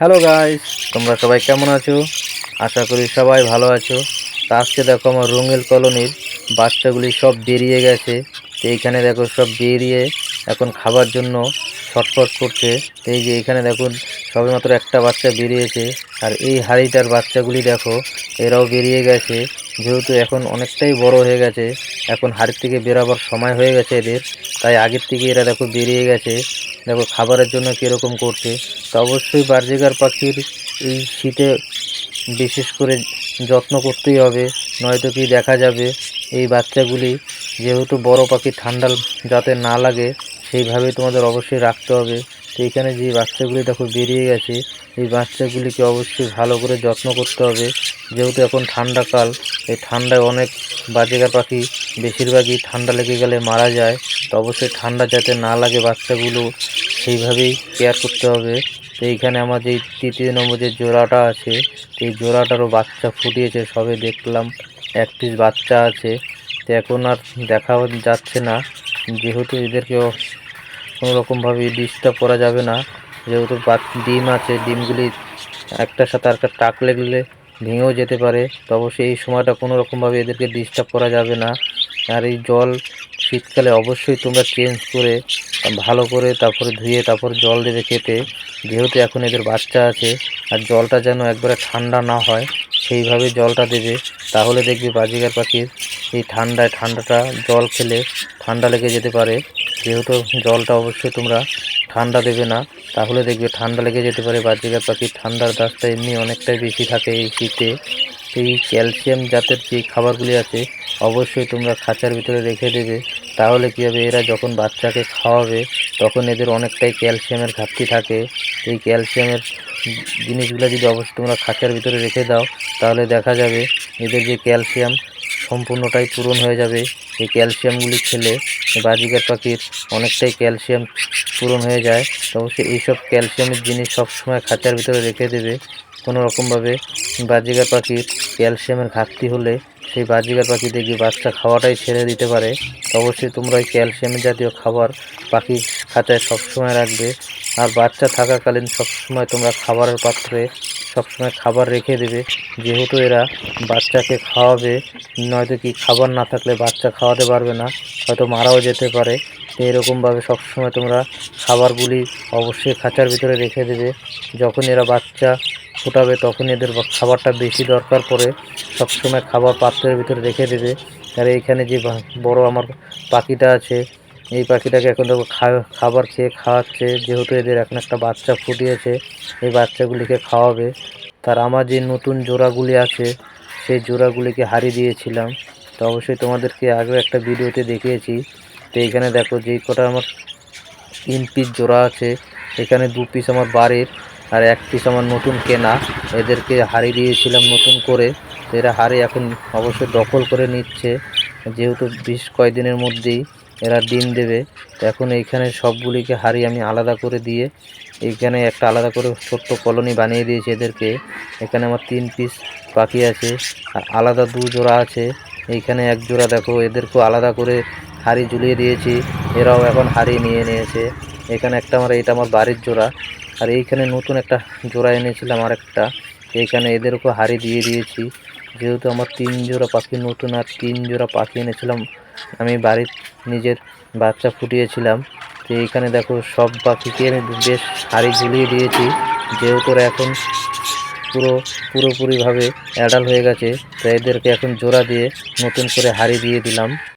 Hello guys তোমরা সবাই কেমন আছো? আশা করি সবাই ভালো আছো। তা আজকে দেখো আমার রঙিল কলোনির বাচ্চাগুলি সব বেরিয়ে গেছে। তো এইখানে দেখো সব বেরিয়ে এখন খাবার জন্য ছটফট করছে। তো এই যে এখানে দেখুন, সবেমাত্র একটা বাচ্চা বেরিয়েছে। আর এই হাড়িটার বাচ্চাগুলি দেখো, এরাও বেরিয়ে গেছে। যেহেতু এখন অনেকটাই বড় হয়ে গেছে, এখন হাড়ির থেকে বেরাবার সময় হয়ে গেছে এদের। তাই আগের থেকে এরা দেখো বেরিয়ে গেছে। দেখো, খাবারের জন্য কীরকম করছে। তা অবশ্যই বার্জিগার পাখির এই শীতে বিশেষ করে যত্ন করতেই হবে, নয়তো কি দেখা যাবে এই বাচ্চাগুলি। যেহেতু বড় পাখি ঠান্ডা যাতে না লাগে, সেইভাবে তোমাদের অবশ্যই রাখতে হবে। তো এখানে যে বাচ্চাগুলি দেখো বেরিয়ে গেছে, এই বাচ্চাগুলিকে অবশ্যই ভালো করে যত্ন করতে হবে। যেহেতু এখন ঠান্ডাকাল এই ঠান্ডায় অনেক বাজেগার পাখি বেশিরভাগই ঠান্ডা লেগে গেলে মারা যায়। তো অবশ্যই ঠান্ডা যাতে না লাগে বাচ্চাগুলো সেইভাবেই কেয়ার করতে হবে। তো এইখানে আমার যে তৃতীয় নম্বর যে জোড়াটা আছে এই জোড়াটারও বাচ্চা ফুটিয়েছে, সবে দেখলাম এক পিস বাচ্চা আছে। তো এখন আর দেখা যাচ্ছে না, যেহেতু এদেরকেও কোনো রকমভাবে ডিস্টার্ব করা যাবে না। যেহেতু ডিম আছে, ডিমগুলি একটার সাথে আর একটা টাক লাগলে ভেঙেও যেতে পারে। তো অবশ্যই এই সময়টা কোনো রকমভাবে এদেরকে ডিস্টার্ব করা যাবে না। আর এই জল শীতকালে অবশ্যই তোমরা চেঞ্জ করে, ভালো করে তারপরে ধুয়ে, তারপর জল দেবে খেতে। যেহেতু এখন এদের বাচ্চা আছে, আর জলটা যেন একবারে ঠান্ডা না হয়, সেইভাবে জলটা দেবে। তাহলে দেখবে বাজিগার পাখির এই ঠান্ডায়, ঠান্ডাটা জল খেলে ঠান্ডা লেগে যেতে পারে। যেহেতু জলটা অবশ্যই তোমরা ঠান্ডা দেবে না, তাহলে দেখবে ঠান্ডা লেগে যেতে পারে। বাজিগার পাখির ঠান্ডার দাসটা এমনি অনেকটাই বেশি থাকে এই শীতে। এই ক্যালসিয়াম জাতের যে খাবারগুলি আছে, অবশ্যই তোমরা খাঁচার ভিতরে রেখে দেবে। তাহলে কী হবে? এরা যখন বাচ্চাকে খাওয়াবে, তখন এদের অনেকটাই ক্যালসিয়ামের ঘাটতি থাকে। এই ক্যালসিয়ামের জিনিসগুলো যদি অবশ্যই তোমরা খাঁচার ভিতরে রেখে দাও, তাহলে দেখা যাবে এদের যে ক্যালসিয়াম সম্পূর্ণটাই পূরণ হয়ে যাবে। এই ক্যালসিয়ামগুলি খেলে বাজিকার পাখির অনেকটাই ক্যালসিয়াম পূরণ হয়ে যায়। অবশ্যই এইসব ক্যালসিয়ামের জিনিস সবসময় খাঁচার ভিতরে রেখে দেবে। কোনো রকমভাবে বাজিকার পাখির ক্যালসিয়ামের ঘাটতি হলে সেই বাজিকার পাখি দেখবে বাচ্চা খাওয়াটাই ছেড়ে দিতে পারে। অবশ্যই তোমরা ওই ক্যালসিয়াম জাতীয় খাবার পাখি খাঁচায় সবসময় রাখবে। আর বাচ্চা থাকাকালীন সবসময় তোমরা খাবারের পাত্রে সবসময় খাবার রেখে দেবে। যেহেতু এরা বাচ্চাকে খাওয়াবে, নয়তো কি খাবার না থাকলে বাচ্চা খাওয়াতে পারবে না, হয়তো মারাও যেতে পারে। এরকমভাবে সবসময় তোমরা খাবারগুলি অবশ্যই খাঁচার ভিতরে রেখে দেবে। যখন এরা বাচ্চা ফোটাবে তখন এদের খাবারটা বেশি দরকার পড়ে। সবসময় খাবার পাত্রের ভিতরে রেখে দেবে। আর এইখানে যে বড় আমার পাখিটা আছে, এই পাখিটাকে এখন দেখো খাবার খেয়ে খাওয়াচ্ছে। যেহেতু এদের এখন একটা বাচ্চা ফুটিয়েছে, এই বাচ্চাগুলিকে খাওয়াবে। তার আমার যে নতুন জোড়াগুলি আছে, সেই জোড়াগুলিকে হারিয়ে দিয়েছিলাম। তো অবশ্যই তোমাদেরকে আগেও একটা ভিডিওতে দেখিয়েছি। তো এইখানে দেখো যেই কটা আমার তিন পিস জোড়া আছে, এখানে দু পিস আমার বাড়ির। আর এক পিস আমার নতুন কেনা। এদেরকে হারিয়ে দিয়েছিলাম নতুন করে। এরা হারে এখন অবশ্যই দখল করে নিচ্ছে। যেহেতু বেশ কয়েকদিনের মধ্যেই এরা ডিম দেবে, তো এখন এইখানে সবগুলিকে হারিয়ে আমি আলাদা করে দিয়ে এইখানে একটা আলাদা করে ছোট্ট কলোনি বানিয়ে দিয়েছি এদেরকে। এখানে আমার তিন পিস পাখি আছে, আর আলাদা দু জোড়া আছে। এইখানে এক জোড়া দেখো, এদেরকেও আলাদা করে হাড়ি ঝুলিয়ে দিয়েছি। এরাও এখন হাড়ি নিয়ে নিয়েছে। এখানে একটা আমার, এটা আমার বাড়ির জোড়া। আর এইখানে নতুন একটা জোড়া এনেছিলাম আর একটা এইখানে এদেরকেও হাড়ি দিয়ে দিয়েছি। যেহেতু আমার তিন জোড়া পাখি নতুন আর তিন জোড়া পাখি এনেছিলাম, আমি বাড়ির নিজের বাচ্চা ফুটিয়েছিলাম। তো এইখানে দেখো সব পাখিকে বেশ হাড়ি ঝুলিয়ে দিয়েছি। যেহেতু এখন পুরো, পুরোপুরিভাবে অ্যাডাল হয়ে গেছে তো এদেরকে এখন জোড়া দিয়ে নতুন করে হাড়ি দিয়ে দিলাম।